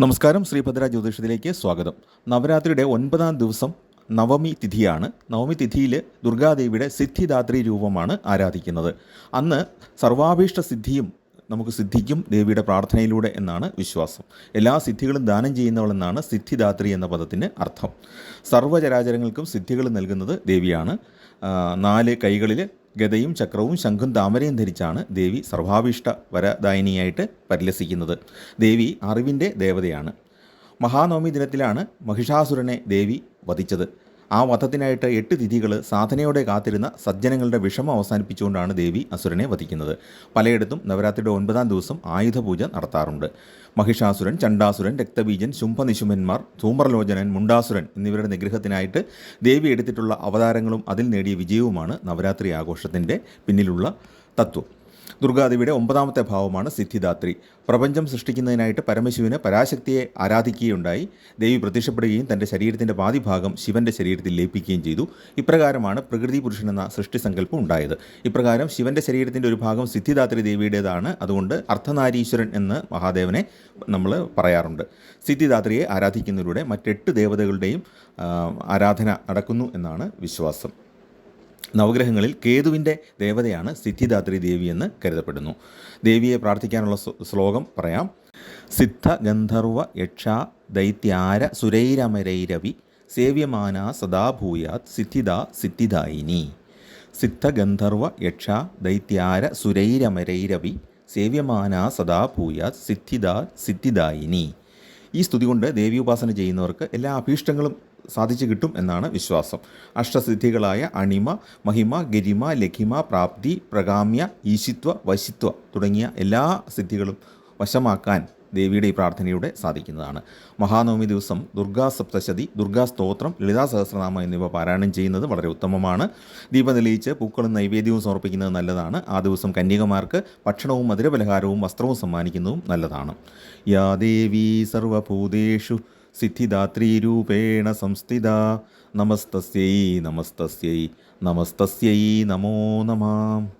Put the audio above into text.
നമസ്കാരം ശ്രീഭദ്ര ജ്യോതിഷത്തിലേക്ക് സ്വാഗതം. നവരാത്രിയുടെ ഒൻപതാം ദിവസം നവമി തിഥിയാണ്. നവമി തിഥിയിൽ ദുർഗാദേവിയുടെ സിദ്ധിദാത്രി രൂപമാണ് ആരാധിക്കുന്നത്. അന്ന് സർവാഭീഷ്ട സിദ്ധിയും നമുക്ക് സിദ്ധിക്കും ദേവിയുടെ പ്രാർത്ഥനയിലൂടെ എന്നാണ് വിശ്വാസം. എല്ലാ സിദ്ധികളും ദാനം ചെയ്യുന്നവൾ എന്നാണ് സിദ്ധിദാത്രി എന്ന പദത്തിന് അർത്ഥം. സർവചരാചരങ്ങൾക്കും സിദ്ധികൾ നൽകുന്നത് ദേവിയാണ്. നാല് കൈകളിൽ ഗദയും ചക്രവും ശംഖും താമരയും ധരിച്ചാണ് ദേവി സർവാഭീഷ്ട വരദായിനിയായിട്ട് പരിലസിക്കുന്നത്. ദേവി അറിവിന്റെ ദേവതയാണ്. മഹാനവമി ദിനത്തിലാണ് മഹിഷാസുരനെ ദേവി വധിച്ചത്. ആ വധത്തിനായിട്ട് എട്ട് തിഥികൾ സാധനയോടെ കാത്തിരുന്ന സജ്ജനങ്ങളുടെ വിഷമം അവസാനിപ്പിച്ചുകൊണ്ടാണ് ദേവി അസുരനെ വധിക്കുന്നത്. പലയിടത്തും നവരാത്രിയുടെ ഒൻപതാം ദിവസം ആയുധപൂജ നടത്താറുണ്ട്. മഹിഷാസുരൻ ചണ്ടാസുരൻ രക്തബീജൻ ശുംഭനിശുമന്മാർ ധൂമർലോചനൻ മുണ്ടാസുരൻ എന്നിവരുടെ നിഗ്രഹത്തിനായിട്ട് ദേവി എടുത്തിട്ടുള്ള അവതാരങ്ങളും അതിൽ നേടിയ വിജയവുമാണ് നവരാത്രി ആഘോഷത്തിന്റെ പിന്നിലുള്ള തത്വം. ദുർഗാദേവിയുടെ ഒമ്പതാമത്തെ ഭാവമാണ് സിദ്ധിദാത്രി. പ്രപഞ്ചം സൃഷ്ടിക്കുന്നതിനായിട്ട് പരമശിവന് പരാശക്തിയെ ആരാധിക്കുകയുണ്ടായി. ദേവി പ്രത്യക്ഷപ്പെടുകയും തന്റെ ശരീരത്തിന്റെ പാതിഭാഗം ശിവന്റെ ശരീരത്തിൽ ലയിപ്പിക്കുകയും ചെയ്തു. ഇപ്രകാരമാണ് പ്രകൃതി പുരുഷൻ എന്ന സൃഷ്ടി സങ്കല്പം ഉണ്ടായത്. ഇപ്രകാരം ശിവന്റെ ശരീരത്തിന്റെ ഒരു ഭാഗം സിദ്ധിദാത്രി ദേവിയുടേതാണ്. അതുകൊണ്ട് അർദ്ധനാരീശ്വരൻ എന്ന് മഹാദേവനെ നമ്മൾ പറയാറുണ്ട്. സിദ്ധിദാത്രിയെ ആരാധിക്കുന്നതിലൂടെ മറ്റെട്ട് ദേവതകളുടെയും ആരാധന നടക്കുന്നു എന്നാണ് വിശ്വാസം. നവഗ്രഹങ്ങളിൽ കേതുവിന്റെ ദേവതയാണ് സിദ്ധിദാത്രി ദേവി എന്ന് കരുതപ്പെടുന്നു. ദേവിയെ പ്രാർത്ഥിക്കാനുള്ള ശ്ലോകം പറയാം. സിദ്ധ ഗന്ധർവ യക്ഷ ദൈത്യാര സുരൈരമരൈരവി സേവ്യമാന സദാ ഭൂയാത് സിദ്ധിദ സിദ്ധിദായിനി. സിദ്ധ ഗന്ധർവ യക്ഷ ദൈത്യാര സുരൈരമരൈരവി സേവ്യമാന സദാ ഭൂയാത് സിദ്ധിദ സിദ്ധിദായിനി. ഈ സ്തുതി കൊണ്ട് ദേവി ഉപാസന ചെയ്യുന്നവർക്ക് എല്ലാ അഭീഷ്ടങ്ങളും സാധിച്ചു കിട്ടും എന്നാണ് വിശ്വാസം. അഷ്ടസിദ്ധികളായ അണിമ മഹിമ ഗരിമ ലഖിമ പ്രാപ്തി പ്രകാമ്യ ഈശിത്വ വശിത്വ തുടങ്ങിയ എല്ലാ സിദ്ധികളും വശമാക്കാൻ ദേവിയുടെ ഈ പ്രാർത്ഥനയിലൂടെ സാധിക്കുന്നതാണ്. മഹാനവമി ദിവസം ദുർഗാ സപ്തശതി ദുർഗാ സ്തോത്രം ലളിതാ സഹസ്രനാമ എന്നിവ പാരായണം ചെയ്യുന്നത് വളരെ ഉത്തമമാണ്. ദീപം തെളിയിച്ച് പൂക്കളും നൈവേദ്യവും സമർപ്പിക്കുന്നത് നല്ലതാണ്. ആ ദിവസം കന്യകമാർക്ക് ഭക്ഷണവും മധുരപലഹാരവും വസ്ത്രവും സമ്മാനിക്കുന്നതും നല്ലതാണ്. യാ ദേവി സർവഭൂതേഷു സിദ്ധിദാത്രീരൂപേണ സംസ്ഥിത. നമസ്തസ്യൈ നമസ്തസ്യൈ നമസ്തസ്യൈ നമോ നമാം.